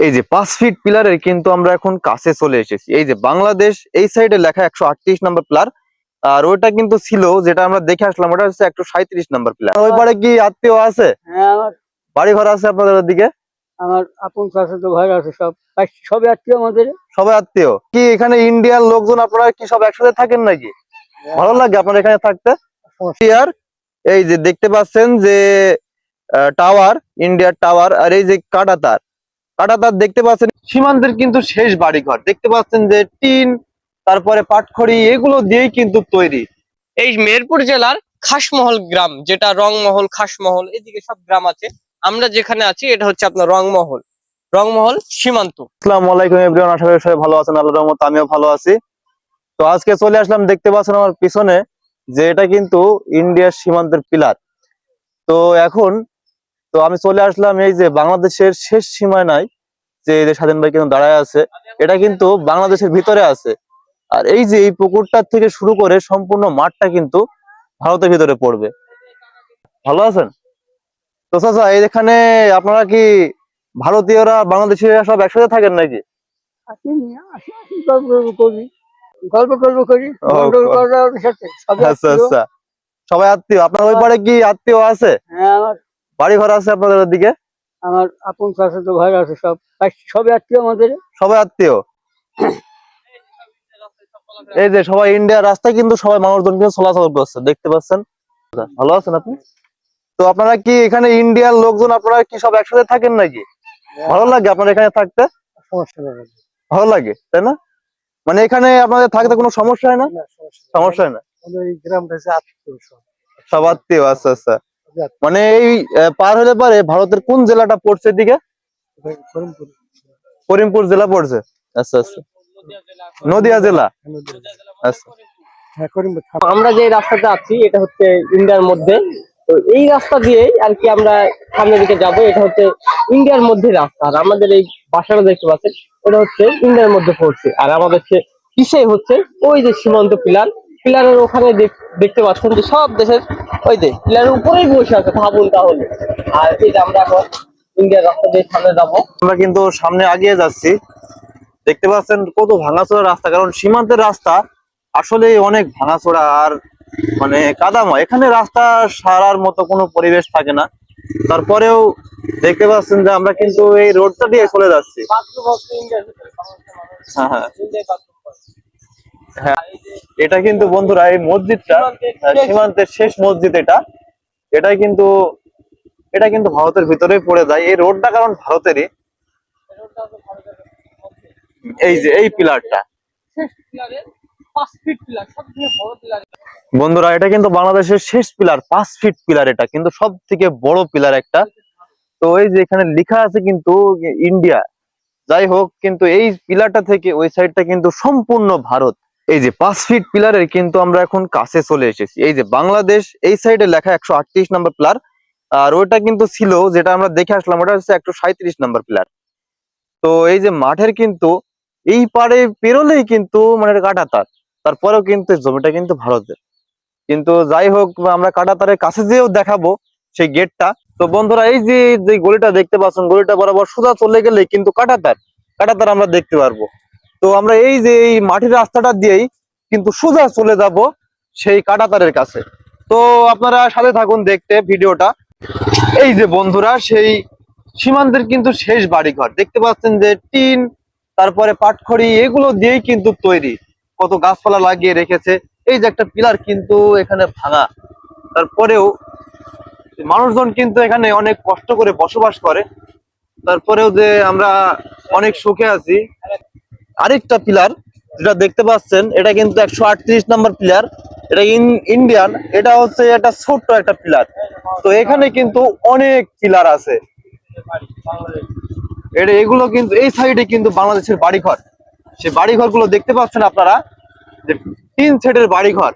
এই যে পাঁচ ফিট পিলারের কিন্তু আমরা এখন কাছে চলে এসেছি। এই যে বাংলাদেশ এই সাইডে লেখা একশো আটত্রিশ নম্বর পিলার আর ওইটা কিন্তু ছিল যেটা আমরা দেখে আসলাম ওটা হচ্ছে একশো সাঁত্রিশ নম্বর পিলার ওই পারে কি আত্মীয় আছে? হ্যাঁ বাড়ি ঘর আছে আপনাদের দিকে আমার আপন তো ভাই আছে সব আত্মীয় আমাদের। সবাই আত্মীয়। কি এখানে ইন্ডিয়ার লোকজন আপনারা কি সব একসাথে থাকেন নাকি? ভালো লাগে আপনার এখানে থাকতে? আর এই যে দেখতে পাচ্ছেন যে টাওয়ার ইন্ডিয়ার টাওয়ার আর এই যে কাটাতার দেখতে পাচ্ছেন সীমান্তের কিন্তু শেষ বাড়িঘর। দেখতে পাচ্ছেন যে টিন তারপরে পাটখড়ি এগুলো দিয়েই কিন্তু তৈরি। এই মেহেরপুর জেলার খাসমহল গ্রাম যেটা রংমহল খাসমহল এদিকে সব গ্রাম আছে। আমরা যেখানে আছি এটা হচ্ছে আপনার রংমহল। রংমহল সীমান্ত। আসসালামু আলাইকুম এভরিওয়ান আশা করি সবাই ভালো আছেন আল্লাহর রহমত আমিও ভালো আছি। তো আজকে চলে আসলাম দেখতে পাচ্ছেন আমার পিছনে যে এটা কিন্তু ইন্ডিয়ার সীমান্তের পিলার। তো এখন তো আমি চলে আসলাম এই যে বাংলাদেশের শেষ সীমানায় যে এই যে স্বাধীন ভাই কিন্তু দাঁড়ায় আছে এটা কিন্তু বাংলাদেশের ভিতরে আছে। আর এই যে এই পুকুরটার থেকে শুরু করে সম্পূর্ণ মাঠটা কিন্তু ভারতের ভিতরে পড়বে। ভালো আছেন? তো চাচা এখানে আপনারা কি ভারতীয়রা বাংলাদেশিরা সব একসাথে থাকেন নাকি? গল্প গল্প করি আচ্ছা আচ্ছা। সবাই আত্মীয়। আপনার ওই পারে কি আত্মীয় আছে? হ্যাঁ আমার বাড়ি ঘর আছে আপনাদের ওদিকে? আমার আপন চাষে তো ভাই আছে সব সবই আত্মীয় আমাদের। সবাই আত্মীয়? এই যে সবাই ইন্ডিয়ার রাস্তায় কিন্তু সবাই মানুষজন কিন্তু চলাচল করছে দেখতে পাচ্ছেন? ভালো আছেন আপনি? তো আপনারা কি এখানে ইন্ডিয়ার লোকজন আপনারা কি সব একসাথে থাকেন নাকি? ভালো লাগে আপনার এখানে থাকতে? ভালো লাগে তাই না? মানে এখানে আপনাদের থাকতে কোনো সমস্যা হয় না? সমস্যা হয় না? সব। আত্মীয় আচ্ছা আচ্ছা। মানে এই আহ, পার হলে পারে ভারতের কোন জেলাটা পড়ছে দিকে করিমপুর, করিমপুর জেলা পড়ছে। আচ্ছা আচ্ছা। নদিয়া জেলা। আচ্ছা। হ্যাঁ আমরা যে রাস্তাতে আছি এটা হচ্ছে ইন্ডিয়ার মধ্যে। তো এই রাস্তা দিয়ে আর কি আমরা সামনের দিকে যাব। এটা হচ্ছে ইন্ডিয়ার মধ্যে রাস্তা। আর আমাদের এই বাসাটা দেখতে পাচ্ছেন এটা হচ্ছে ইন্ডিয়ার মধ্যে পড়ছে। আর আমাদের পিছিয়ে হচ্ছে ওই যে সীমান্ত পিলার। পিলারের ওখানে দেখ- দেখতে পাচ্ছেন যে সব দেশের ওই যে পিলারের উপরেই বসে আছে ভাবুন তাহলে। আর এই যে আমরা এখন ইন্ডিয়ার রাস্তা দিয়ে সামনে যাব। আমরা কিন্তু সামনে আগিয়ে যাচ্ছি। দেখতে পাচ্ছেন কত ভাঙাচোরা রাস্তা কারণ সীমান্তের রাস্তা আসলে অনেক ভাঙাচোরা আর মানে কাদাময়। এখানে রাস্তা সারার মতো কোনো পরিবেশ থাকে না। তারপরেও দেখতে পাচ্ছেন যে আমরা কিন্তু এই রোডটা দিয়ে চলে যাচ্ছি। হ্যাঁ হ্যাঁ। হ্যাঁ এটা কিন্তু বন্ধুরা এই মসজিদটা সীমান্তের শেষ। মসজিদ এটা। এটাই কিন্তু এটা কিন্তু ভারতের ভিতরেই পড়ে যায়। এই রোডটা কারণ ভারতেরই। এই যে এই পিলারটা। বন্ধুরা এটা কিন্তু বাংলাদেশের শেষ পিলার পাঁচ ফিট পিলার এটা। কিন্তু সব থেকে বড় পিলার একটা। তো এই যে এখানে লেখা আছে কিন্তু ইন্ডিয়া। যাই হোক কিন্তু এই পিলারটা থেকে ওই সাইডটা কিন্তু সম্পূর্ণ ভারত। এই যে পাঁচ ফিট পিলারের কিন্তু আমরা এখন কাছে চলে এসেছি। এই যে বাংলাদেশ, এই সাইডে লেখা একশো আটত্রিশ নাম্বার পিলার আর ওইটা কিন্তু ছিল, যেটা আমরা দেখে আসলাম, ওটা হচ্ছে একশো সাঁত্রিশ নম্বর পিলার তো এই যে মাঠের কিন্তু, এই পারে পেরোলেই কিন্তু মানে কাটাতার তারপরেও কিন্তু জমিটা কিন্তু ভারতের। কিন্তু যাই হোক, আমরা কাটাতারের কাছে যেও দেখাবো সেই গেটটা তো বন্ধুরা, এই যে গলিটা দেখতে পাচ্ছেন, গলিটা বরাবর সোজা চলে গেলে কিন্তু কাটাতার কাটাতার আমরা দেখতে পারব। তো আমরা এই যে এই মাটির রাস্তাটা দিয়েই কিন্তু সোজা চলে যাব সেই কাটাতারের কাছে। তো আপনারা সাথে থাকুন দেখতে ভিডিওটা। এই যে বন্ধুরা, সেই সীমান্তের কিন্তু শেষ বাড়িঘর। দেখতে পাচ্ছেন যে টিন, তারপরে পাটখড়ি, এগুলো দিয়েই কিন্তু তৈরি। কত গাছপালা লাগিয়ে রেখেছে। এই যে একটা পিলার কিন্তু এখানে ভাঙা। তারপরেও মানুষজন কিন্তু এখানে অনেক কষ্ট করে বসবাস করে। তারপরেও যে আমরা অনেক সুখে আছি। আরেকটা পিলার যেটা দেখতে পাচ্ছেন, এটা কিন্তু একশো আটত্রিশ নাম্বার পিলার এটা ইন্ডিয়ান এটা হচ্ছে একটা ছোট্ট একটা পিলার তো এখানে কিন্তু অনেক পিলার আছে। এটা এগুলো কিন্তু, এই সাইডে কিন্তু বাংলাদেশের বাড়িঘর। সেই বাড়িঘরগুলো দেখতে পাচ্ছেন আপনারা, যে তিন সেটের বাড়িঘর।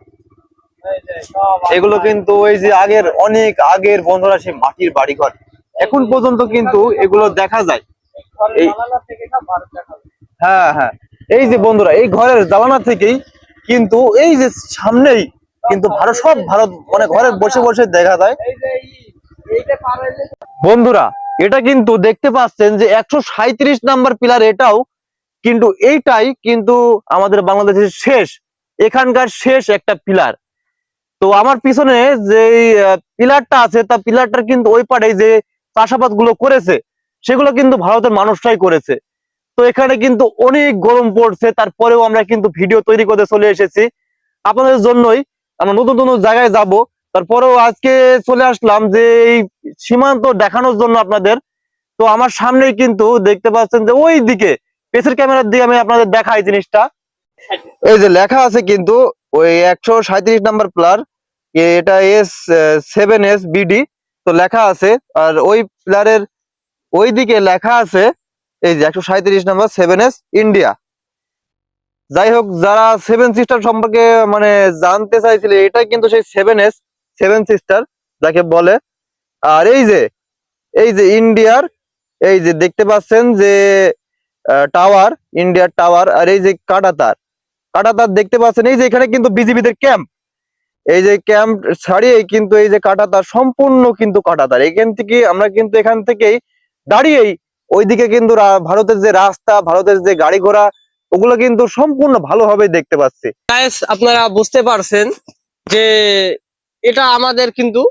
এগুলো কিন্তু ওই যে আগের, অনেক আগের বন্ধুরা সেই মাটির বাড়িঘর। এখন পর্যন্ত কিন্তু এগুলো দেখা যায়। এই হ্যাঁ হ্যাঁ। এই যে বন্ধুরা, এই ঘরের জ্বালানা থেকেই কিন্তু এই যে সামনেই কিন্তু ভারত, সব ভারত মানে ঘরে বসে বসে দেখা যায়। বন্ধুরা, এটা কিন্তু দেখতে পাচ্ছেন যে একশো সাঁত্রিশ নাম্বার পিলার এটাও কিন্তু এইটাই কিন্তু আমাদের বাংলাদেশের শেষ, এখানকার শেষ একটা পিলার। তো আমার পিছনে যে পিলারটা আছে, তা পিলারটার কিন্তু ওই পাড়ে যে চাষাবাদগুলো করেছে, সেগুলো কিন্তু ভারতের মানুষটাই করেছে। তো এখানে কিন্তু অনেক গরম পড়ছে, তারপরেও আমরা কিন্তু ভিডিও তৈরি করতে চলে এসেছি। আপনাদের জন্যই আমরা নতুন নতুন জায়গায় যাব। তারপরেও আজকে চলে আসলাম যে এই সীমান্ত দেখানোর জন্য আপনাদের। তো আমার সামনেই কিন্তু দেখতে পাচ্ছেন যে ওই দিকে পেছের ক্যামেরার দিকে আমি আপনাদের দেখাই জিনিসটা। এই যে লেখা আছে কিন্তু ওই একশো সাঁত্রিশ নাম্বার প্লার এটা এস সেভেন এস বিডি তো লেখা আছে। আর ওই প্লারের ওই দিকে লেখা আছে এই যে একশো সাঁত্রিশ নাম্বার সেভেন এস ইন্ডিয়া যাই হোক, যারা সেভেন সিস্টার সম্পর্কে মানে জানতে চাইছিলে এটা কিন্তু সেই সেভেন এস সেভেন সিস্টার যাকে বলে। আর এই যে এই যে ইন্ডিয়ার এই যে দেখতে পাচ্ছেন যে টাওয়ার ইন্ডিয়ার টাওয়ার আর এই যে কাটাতার। কাটাতার দেখতে পাচ্ছেন, এই যে এখানে কিন্তু বিজিবিদের ক্যাম্প এই যে ক্যাম্প ছাড়িয়ে কিন্তু এই যে কাটাতার, সম্পূর্ণ কিন্তু কাটাতার। এখান থেকে আমরা কিন্তু এখান থেকেই দাঁড়িয়েই ওইদিকে কিন্তু ভারতের যে রাস্তা, ভারতের যে গাড়ি ঘোড়া, ওগুলো কিন্তু সম্পূর্ণ ভালোভাবে দেখতে পাচ্ছি। আপনারা বুঝতে পারছেন যে এটা আমাদের কিন্তু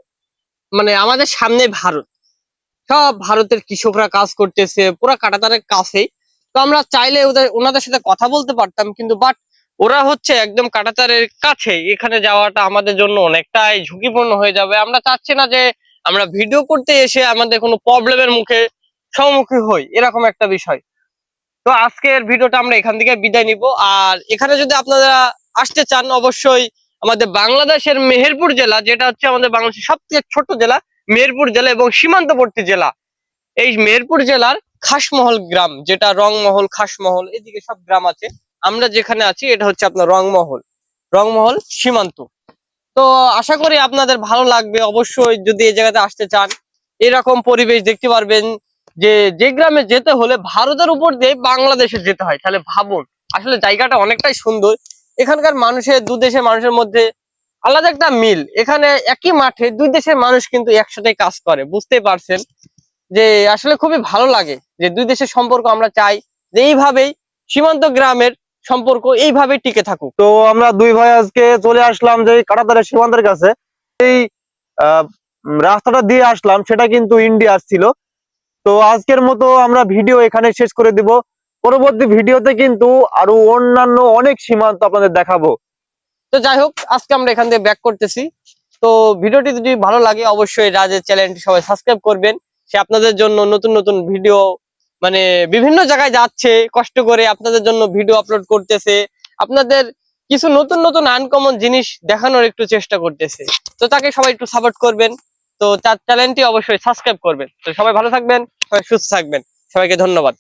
মানে আমাদের সামনে ভারত। সব ভারতের কৃষকরা কাজ করতেছে, পুরা কাটাতারের কাছেই। তো আমরা চাইলে ওদের, ওনাদের সাথে কথা বলতে পারতাম কিন্তু বাট ওরা হচ্ছে একদম কাটাতারের কাছে। এখানে যাওয়াটা আমাদের জন্য অনেকটাই ঝুঁকিপূর্ণ হয়ে যাবে। আমরা চাচ্ছি না যে আমরা ভিডিও করতে এসে আমাদের কোনো প্রবলেমের মুখে সম্মুখীন হই, এরকম একটা বিষয়। তো আজকের ভিডিওটা আমরা এখান থেকে বিদায় নিব। আর এখানে যদি আপনারা আসতে চান, অবশ্যই আমাদের বাংলাদেশের মেহেরপুর জেলা, যেটা হচ্ছে আমাদের বাংলাদেশের সবথেকে ছোট জেলা, মেহেরপুর জেলা এবং সীমান্তবর্তী জেলা। এই মেহেরপুর জেলার খাসমহল গ্রাম, যেটা রংমহল, খাসমহল, এদিকে সব গ্রাম আছে। আমরা যেখানে আছি, এটা হচ্ছে আপনার রংমহল। রংমহল সীমান্ত। তো আশা করি আপনাদের ভালো লাগবে। অবশ্যই যদি এই জায়গাতে আসতে চান, এরকম পরিবেশ দেখতে পারবেন। যে যে গ্রামে যেতে হলে ভারতের উপর দিয়ে বাংলাদেশে যেতে হয়। তাহলে ভাবুন, আসলে জায়গাটা অনেকটাই সুন্দর। এখানকার মানুষের, দু দেশের মানুষের মধ্যে আলাদা একটা মিল। এখানে একই মাঠে দুই দেশের মানুষ কিন্তু একসাথে কাজ করে বুঝতে পারছেন? যে, আসলে খুবই ভালো লাগে যে, দুই দেশের সম্পর্ক আমরা চাই, যে এইভাবেই সীমান্ত গ্রামের সম্পর্ক এইভাবেই টিকে থাকুক। তো আমরা দুই ভাই আজকে চলে আসলাম যে কাটাতারের সীমান্তের কাছে। এই রাস্তাটা দিয়ে আসলাম, সেটা কিন্তু ইন্ডিয়া ছিল। তো আজকের মতো আমরা ভিডিও এখানে শেষ করে দিব। পরবর্তী ভিডিওতে কিন্তু আরও অন্যান্য অনেক সীমান্ত আপনাদের দেখাবো। তো যাই হোক, আজকে আমরা এখান থেকে ব্যাক করতেছি। তো ভিডিওটি যদি ভালো লাগে, অবশ্যই রাজের চ্যানেলটি সবাই সাবস্ক্রাইব করবেন। সে আপনাদের জন্য নতুন নতুন ভিডিও মানে বিভিন্ন জায়গায় যাচ্ছে, কষ্ট করে আপনাদের জন্য ভিডিও আপলোড করতেছে। আপনাদের কিছু নতুন নতুন আনকমন জিনিস দেখানোর একটু চেষ্টা করতেছে। তো তাকে সবাই একটু সাপোর্ট করবেন। তো চ্যানেলটি অবশ্যই সাবস্ক্রাইব করবেন। তো সবাই ভালো থাকবেন সবাই সুস্থ থাকবেন। সবাইকে ধন্যবাদ।